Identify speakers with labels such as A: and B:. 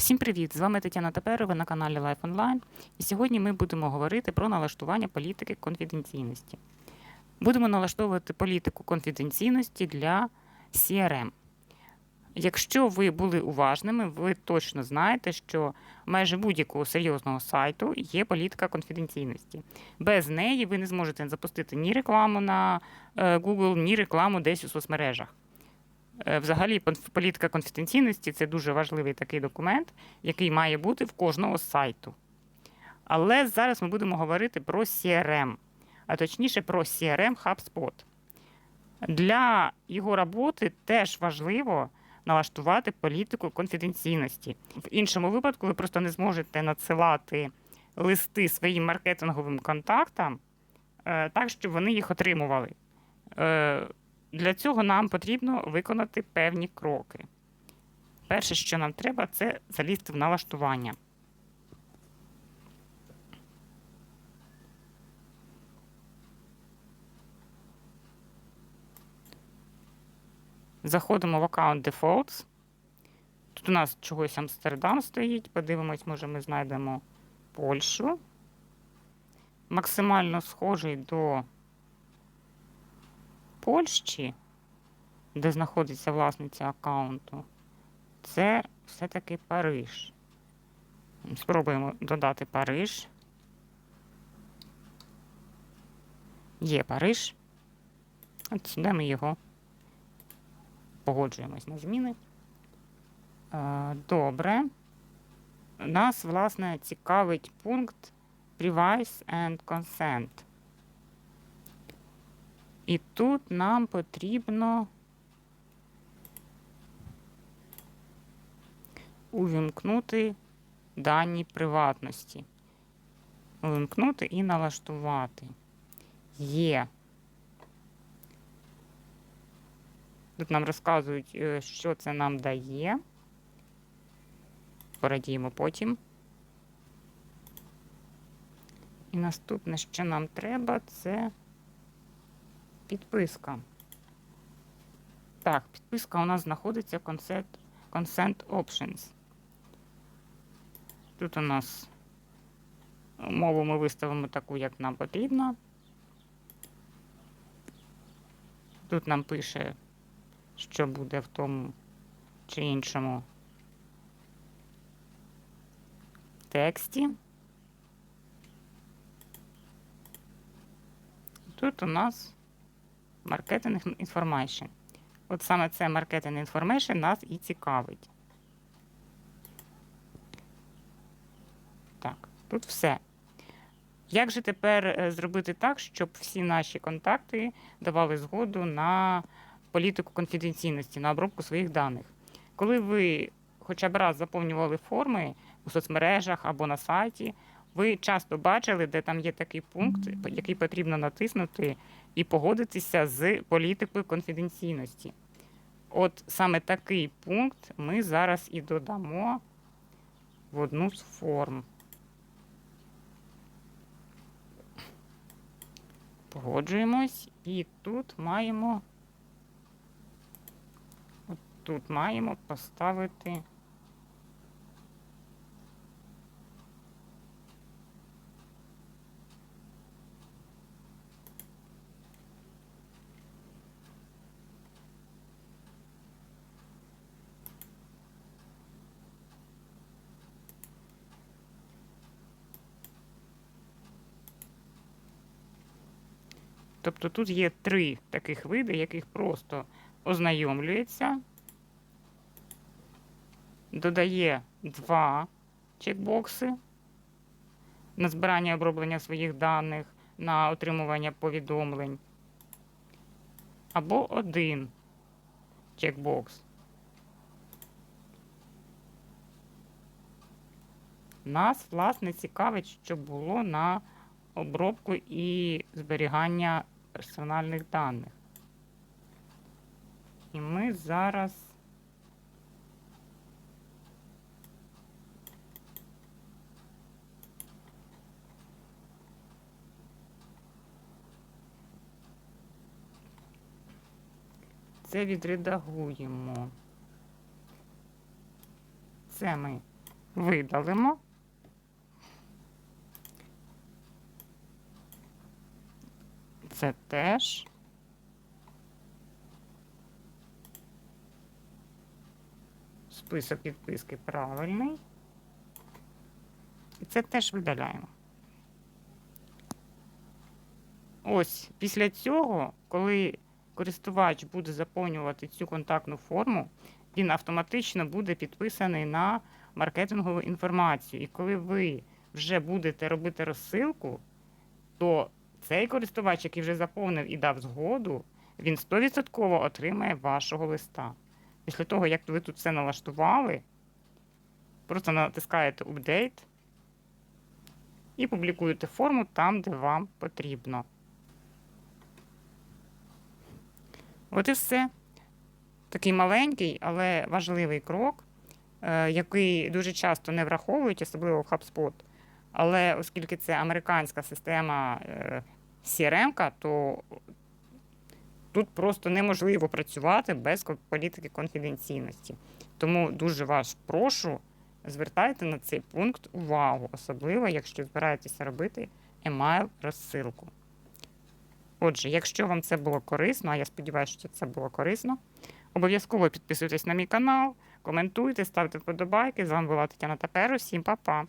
A: Всім привіт! З вами Тетяна Таперова на каналі Life Online. І сьогодні ми будемо говорити про налаштування політики конфіденційності. Будемо налаштовувати політику конфіденційності для CRM. Якщо ви були уважними, ви точно знаєте, що майже будь-якого серйозного сайту є політика конфіденційності. Без неї ви не зможете запустити ні рекламу на е, Google, ні рекламу десь у соцмережах. Е, Взагалі, політика конфіденційності це дуже важливий такий документ, який має бути в кожного сайту. Але зараз ми будемо говорити про CRM, а точніше про CRM HubSpot. Для його роботи теж важливо налаштувати політику конфіденційності. В іншому випадку ви просто не зможете надсилати листи своїм маркетинговим контактам е, так, щоб вони їх отримували. Для цього нам потрібно виконати певні кроки. Перше, що нам треба, це залізти в налаштування. Заходимо в аккаунт Defaults. Тут у нас чогось Амстердам стоїть. Подивимось, може, ми знайдемо Польщу. Максимально схожий до Польщі, де знаходиться власниця аккаунту, це все-таки Париж. Спробуємо додати Париж. Є Париж. От сюди ми його погоджуємось на зміни. Е, Добре. Нас, власне, цікавить пункт Privacy and Consent. І тут нам потрібно увімкнути дані приватності. Увімкнути і налаштувати. Є. Тут нам розказують, е, що це нам дає. Порадіємо потім. І наступне, що нам треба, це підписка. Так, підписка у нас знаходиться Consent, consent Options. Тут у нас мову ми виставимо таку, як нам потрібно. Тут нам пише, що буде в тому чи іншому тексті. Тут у нас маркетинг information. От саме це маркетинг information нас і цікавить. Так, тут все. Як же тепер е, зробити так, щоб всі наші контакти давали згоду на політику конфіденційності, на обробку своїх даних? Коли ви хоча б раз заповнювали форми у соцмережах або на сайті, ви часто бачили, де там є такий пункт, який потрібно натиснути і погодитися з політикою конфіденційності. От саме такий пункт ми зараз і додамо в одну з форм. Погоджуємось, і тут маємо от тут маємо поставити Тобто тут є три таких види, яких просто ознайомлюється, додає два чекбокси на збирання і оброблення своїх даних, на отримування повідомлень, або один чекбокс. Нас, власне, цікавить, що було на обробку і зберігання персональних даних. І ми зараз це відредагуємо. Це ми видалимо. Це теж. Список підписки правильний. І це теж видаляємо. Ось після цього, коли користувач буде заповнювати цю контактну форму, він автоматично буде підписаний на маркетингову інформацію. І коли ви вже будете робити розсилку, то цей користувач, який вже заповнив і дав згоду, він 100% отримає вашого листа. Після того, як ви тут все налаштували, просто натискаєте Update і публікуєте форму там, де вам потрібно. От і все. Такий маленький, але важливий крок, е, який дуже часто не враховують, особливо в HubSpot. Але оскільки це американська система е, CRM, то тут просто неможливо працювати без політики конфіденційності. Тому дуже вас прошу, звертайте на цей пункт увагу, особливо, якщо збираєтеся робити емайл розсилку. Отже, якщо вам це було корисно, а я сподіваюся, що це було корисно, обов'язково підписуйтесь на мій канал, коментуйте, ставте вподобайки. З вами була Тетяна Таперо. Всім па-па!